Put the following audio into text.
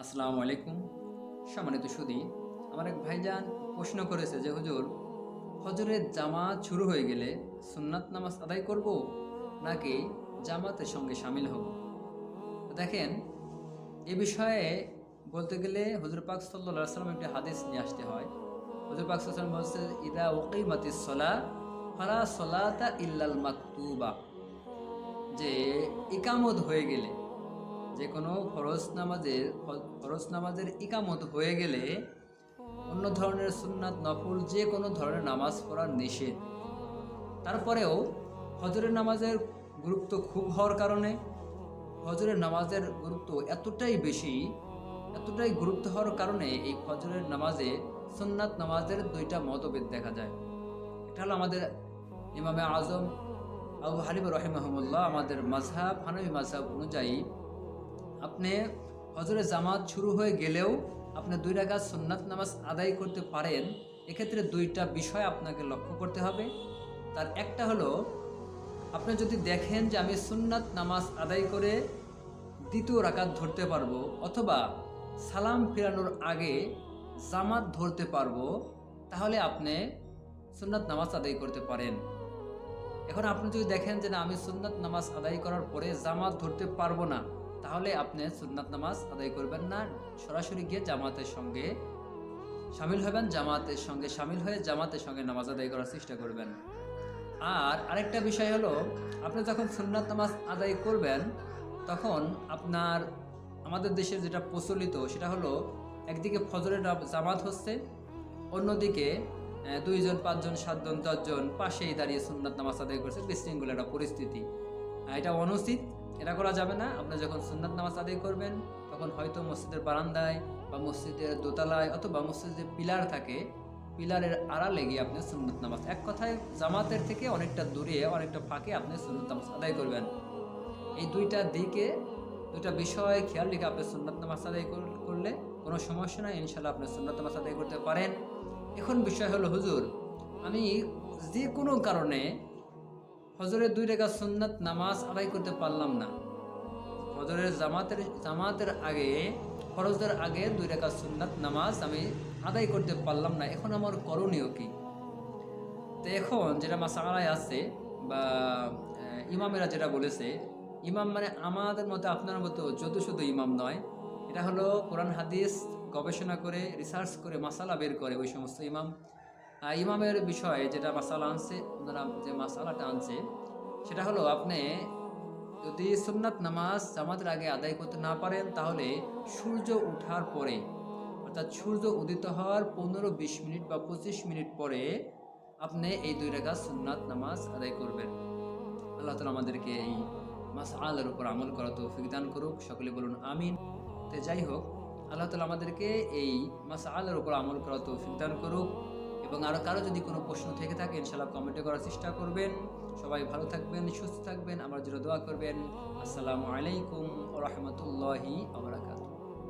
আসসালামু আলাইকুম। সম্মানিত সুদী, আমার এক ভাইজান প্রশ্ন করেছে যে, হুজুর হজরের জামাত শুরু হয়ে গেলে সুন্নাত নামাজ আদায় করব নাকি জামাতের সঙ্গে সামিল হব? দেখেন, এ বিষয়ে বলতে গেলে হুজুর পাক সাল্লাহ সাল্লাম একটি হাদিস নিয়ে আসতে হয়। হুজুর পাক সাল্লাম বলছে, ইদা ওকিমাতিস সলা ফালা সলাতা ইল্লাল মাকতুবা। যে, ইকামত হয়ে গেলে যে কোনো ফরজ নামাজের ফরজ নামাজের ইকামত হয়ে গেলে অন্য ধরনের সুন্নাত নফল যে কোনো ধরনের নামাজ পড়া নিষেধ। তারপরেও হজরের নামাজের গুরুত্ব খুব হওয়ার কারণে হজরের নামাজের গুরুত্ব এতটাই বেশি, এতটাই গুরুত্ব হওয়ার কারণে এই ফজরের নামাজে সুন্নাত নামাজের দুইটা মতভেদ দেখা যায়। এটা হলো আমাদের ইমামে আজম আবু হালিব রহিমাহমুল্লাহ আমাদের মাঝহাব হানবি মাঝহাব অনুযায়ী আপনি হজরে জামাত শুরু হয়ে গেলেও আপনি দুই রাকাত সুন্নাত নামাজ আদায় করতে পারেন, এক্ষেত্রে দুইটা বিষয় আপনাকে লক্ষ্য করতে হবে। তার একটা হলো, আপনি যদি দেখেন যে আমি সুন্নাত নামাজ আদায় করে দ্বিতীয় রাকাত ধরতে পারব অথবা সালাম ফেরানোর আগে জামাত ধরতে পারব, তাহলে আপনি সুন্নাত নামাজ আদায় করতে পারেন। এখন আপনি যদি দেখেন যে না, আমি সুন্নাত নামাজ আদায় করার পরে জামাত ধরতে পারব না তাহলে আপনি সুন্নাত নামাজ আদায় করবেন না। সরাসরি গিয়ে জামাতের সঙ্গে সামিল হবেন, জামাতের সঙ্গে সামিল হয়ে জামাতের সঙ্গে নামাজ আদায় করার চেষ্টা করবেন। আর আরেকটা বিষয় হলো, আপনি যখন সুন্নাত নামাজ আদায় করবেন, তখন আপনার, আমাদের দেশে যেটা প্রচলিত, সেটা হলো একদিকে ফজরের জামাত হচ্ছে, অন্যদিকে দুইজন, পাঁচজন, সাতজন, দশজন পাশেই দাঁড়িয়ে সুন্নাত নামাজ আদায় করছে। বিশৃঙ্খল একটা পরিস্থিতি। এটা অনুচিত। এটা করা যাবে না। আপনি যখন সুন্নাত নামাজ আদায় করবেন, তখন হয়তো মসজিদের বারান্দায় বা মসজিদের দোতলায় অথবা মসজিদের পিলার থাকে, পিলারের আড়ালে গিয়ে আপনি সুন্নত নামাজ। এক কথায়, জামাতের থেকে অনেকটা দূরে, অনেকটা ফাঁকে আপনি সুন্নত নামাজ আদায় করবেন। এই দুইটা দিকে, দুইটা বিষয় খেয়াল রেখে আপনি সুন্নত নামাজ আদায় করলে কোনো সমস্যা নাই। ইনশাল্লাহ আপনি সুন্নত নামাজ আদায় করতে পারেন। এখন বিষয় হলো, হুজুর, আমি যে কোনো কারণে হজরের দুই রেখা সুন্নাত নামাজ আদায় করতে পারলাম না। হজরের জামাতের জামাতের আগে, ফরজের আগে দুই রেখা সুন্নাত নামাজ আমি আদায় করতে পারলাম না। এখন আমার করণীয় কি? তো এখন যেটা মাসালায় আছে বা ইমামেরা যেটা বলেছে, ইমাম মানে আমাদের মতো আপনার মতো যত শুধু ইমাম নয়, এটা হলো কোরআন, হাদিস গবেষণা করে রিসার্চ করে, মাসালা বের করে ওই সমস্ত ইমাম। ইমামের বিষয়ে যেটা মাসালা আনছে, ওনারা যে মাসালাটা আনছে, সেটা হলো আপনি যদি সুন্নাত নামাজ জামাতের আগে আদায় করতে না পারেন, তাহলে সূর্য ওঠার পরে, অর্থাৎ সূর্য উদিত হওয়ার পনেরো বিশ মিনিট বা পঁচিশ মিনিট পরে আপনি এই দুই রেখা সুন্নাত নামাজ আদায় করবেন। আল্লাহ তালা আমাদেরকে এই মাস আলের উপর আমল করা তৌফিক দান করুক, সকলে বলুন আমিন। তো যাই হোক, আল্লাহ তালা আমাদেরকে এই মাস আলের উপর আমল করা তৌফিক দান করুক। এবং আরও কারও যদি কোনো প্রশ্ন থেকে থাকে ইনশাল্লাহ কমেন্টে করার চেষ্টা করবেন। সবাই ভালো থাকবেন, সুস্থ থাকবেন। আমার জন্য দোয়া করবেন। আসসালামু আলাইকুম রহমতুল্লাহি আবরাকাতু